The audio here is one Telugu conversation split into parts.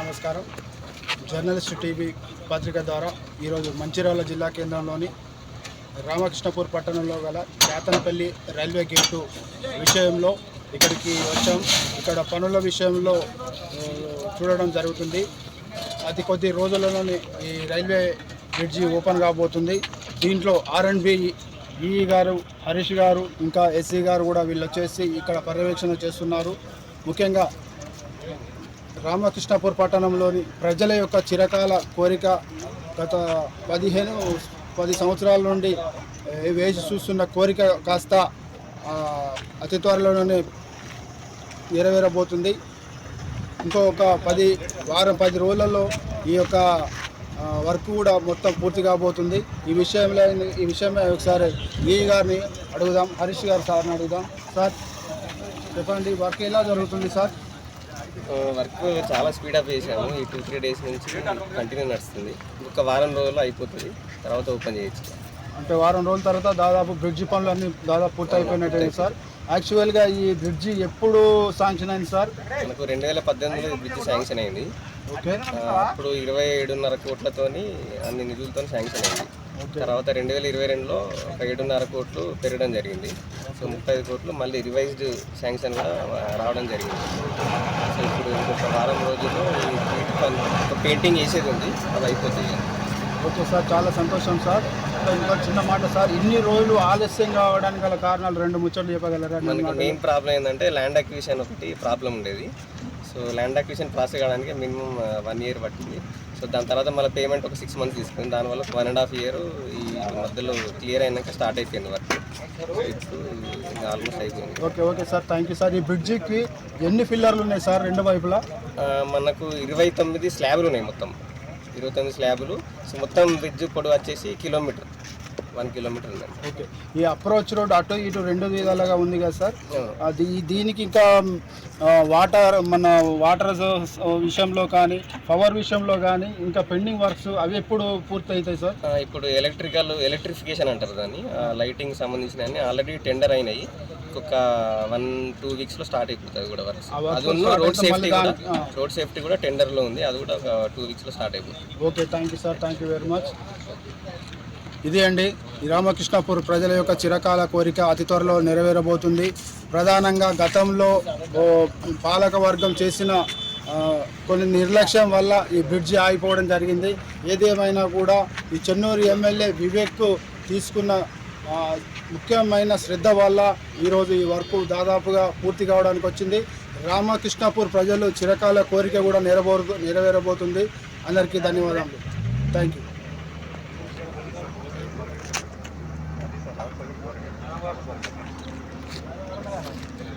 నమస్కారం. జర్నలిస్ట్ టీవీ పత్రిక ద్వారా ఈరోజు మంచిర్యాల జిల్లా కేంద్రంలోని రామకృష్ణపూర్ పట్టణంలో గల కేతనపల్లి రైల్వే గేటు విషయంలో ఇక్కడికి వచ్చాం. ఇక్కడ పనుల విషయంలో చూడడం జరుగుతుంది. అతి కొద్ది రోజులలోనే ఈ రైల్వే బ్రిడ్జి ఓపెన్ కాబోతుంది. దీంట్లో ఆర్ అండ్ బి ఈ గారు హరీష్ గారు ఇంకా ఎస్సీ గారు కూడా వీళ్ళు వచ్చేసి ఇక్కడ పర్యవేక్షణ చేస్తున్నారు. ముఖ్యంగా రామకృష్ణపూర్ పట్టణంలోని ప్రజల యొక్క చిరకాల కోరిక గత పదిహేను పది సంవత్సరాల నుండి వేచి చూస్తున్న కోరిక కాస్త అతి త్వరలోనే నెరవేరబోతుంది. ఇంకొక పది వారం పది రోజులలో ఈ యొక్క వర్క్ కూడా మొత్తం పూర్తి కాబోతుంది. ఈ విషయంలో ఈ విషయమే ఒకసారి ఈ గారిని అడుగుదాం? హరీష్ గారు సార్ని అడుగుదాం. సార్ చెప్పండి వర్క్ ఎలా జరుగుతుంది సార్? వర్క్ చాలా స్పీడప్ చేసాము ఈ టూ త్రీ డేస్ నుంచి కంటిన్యూ నడుస్తుంది. ఇంకొక వారం రోజుల్లో అయిపోతుంది. తర్వాత ఓపెన్ చేయొచ్చు. అంటే వారం రోజుల తర్వాత దాదాపు బ్రిడ్జి పనులు అన్ని దాదాపు పూర్తి అయిపోయినట్టే సార్. యాక్చువల్గా ఈ బ్రిడ్జి ఎప్పుడు శాంక్షన్ అయింది సార్? మనకు రెండు వేల పద్దెనిమిదిలో బ్రిడ్జ్ శాంక్షన్ అయింది. అప్పుడు ఇరవై ఏడున్నర కోట్లతోని అన్ని నిధులతో శాంక్షన్ అయింది. తర్వాత రెండు వేల ఇరవై రెండులో ఒక ఏడున్నర కోట్లు పెరగడం జరిగింది. సో ముప్పై ఐదు కోట్లు మళ్ళీ రివైజ్డ్ శాంక్షన్ కూడా రావడం జరిగింది. సో ఇప్పుడు ఇంకొక వారం రోజుల్లో ఈ ఒక పెయింటింగ్ వేసేది ఉంది. అది అయిపోతుంది ఓకే సార్ చాలా సంతోషం సార్. ఇంకా చిన్న మాట సార్ ఇన్ని రోజులు ఆలస్యం కావడానికి గల కారణాలు రెండు ముచ్చట్లు చెప్పగలరా? మనకి మెయిన్ ప్రాబ్లం ఏంటంటే ల్యాండ్ అక్విజిషన్ ఒకటి ప్రాబ్లం ఉండేది. సో ల్యాండ్ అక్విజిషన్ ప్రాసెస్ కావడానికి మినిమం వన్ ఇయర్ పట్టింది. సో దాని తర్వాత మళ్ళీ పేమెంట్ ఒక సిక్స్ మంత్స్ తీసుకుంది దానివల్ల వన్ అండ్ హాఫ్ ఇయర్ ఈ మధ్యలో క్లియర్ అయినాక స్టార్ట్ అయిపోయింది వర్క్ ఇప్పుడు ఆల్మోస్ట్ అయిపోయింది. Okay okay sir thank you sir ఈ బ్రిడ్జికి ఎన్ని పిల్లర్లు ఉన్నాయి సార్ రెండు వైపులా? మనకు ఇరవై తొమ్మిది స్లాబ్లు ఉన్నాయి మొత్తం. ఇరవై తొమ్మిది స్లాబులు సో మొత్తం బ్రిడ్జ్ పొడవు వచ్చేసి కిలోమీటర్. వన్ కిలోమీటర్ ఉందండి ఓకే. ఈ అప్రోచ్ రోడ్ అటు ఇటు రెండు విధాలుగా ఉంది కదా సార్? అది దీనికి ఇంకా వాటర్ మన వాటర్ విషయంలో కానీ పవర్ విషయంలో కానీ ఇంకా పెండింగ్ వర్క్స్ అవి ఎప్పుడు పూర్తి అవుతాయి సార్ ఇప్పుడు ఎలక్ట్రికల్ ఎలక్ట్రిఫికేషన్ అంటారు దాన్ని. లైటింగ్ సంబంధించిన అన్ని ఆల్రెడీ టెండర్ అయినాయి. ఇంకొక వన్ టూ వీక్స్లో స్టార్ట్ అయిపోతుంది కూడా వర్క్స్. అది రోడ్ సేఫ్టీ కూడా. రోడ్ సేఫ్టీ కూడా టెండర్లో ఉంది. అది కూడా ఒక టూ వీక్స్లో స్టార్ట్ అయిపోతుంది. Okay thank you sir thank you very much ఇది అండి. రామకృష్ణపూర్ ప్రజల యొక్క చిరకాల కోరిక అతి త్వరలో నెరవేరబోతుంది. ప్రధానంగా గతంలో పాలక వర్గం చేసిన కొన్ని నిర్లక్ష్యం వల్ల ఈ బ్రిడ్జి ఆగిపోవడం జరిగింది. ఏదేమైనా కూడా ఈ చెన్నూరు ఎమ్మెల్యే వివేక్ తీసుకున్న ముఖ్యమైన శ్రద్ధ వల్ల ఈరోజు ఈ వర్క్ దాదాపుగా పూర్తి కావడానికి వచ్చింది. రామకృష్ణపూర్ ప్రజలు చిరకాల కోరిక కూడా నెరవేర నెరవేరబోతుంది. అందరికీ ధన్యవాదాలు thank you Thank you.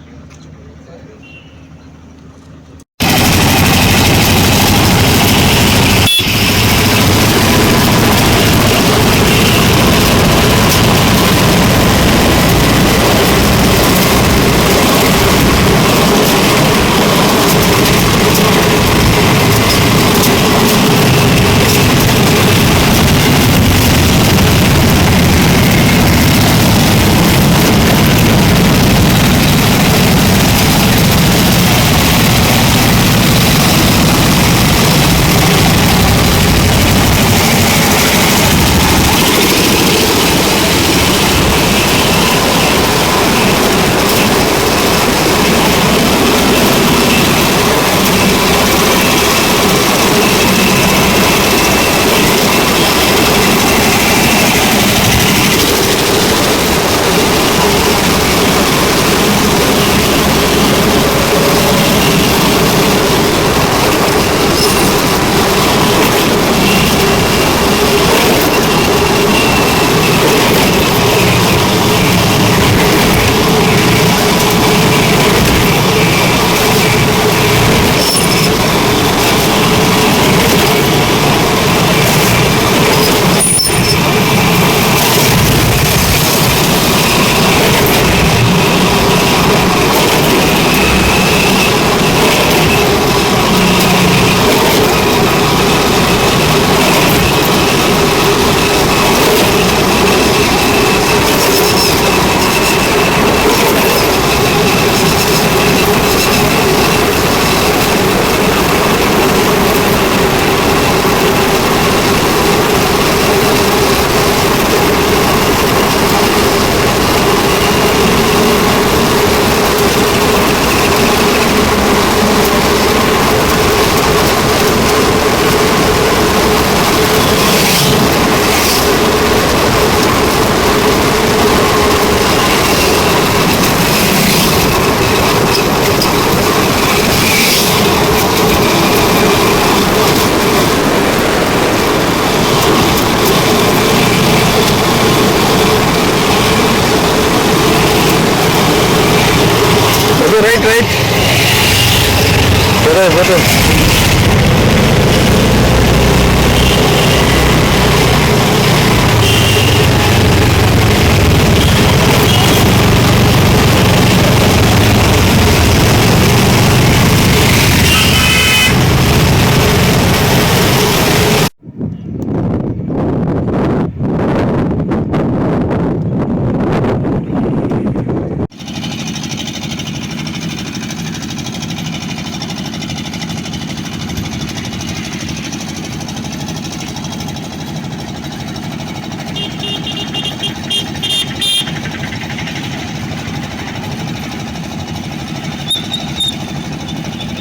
Right right right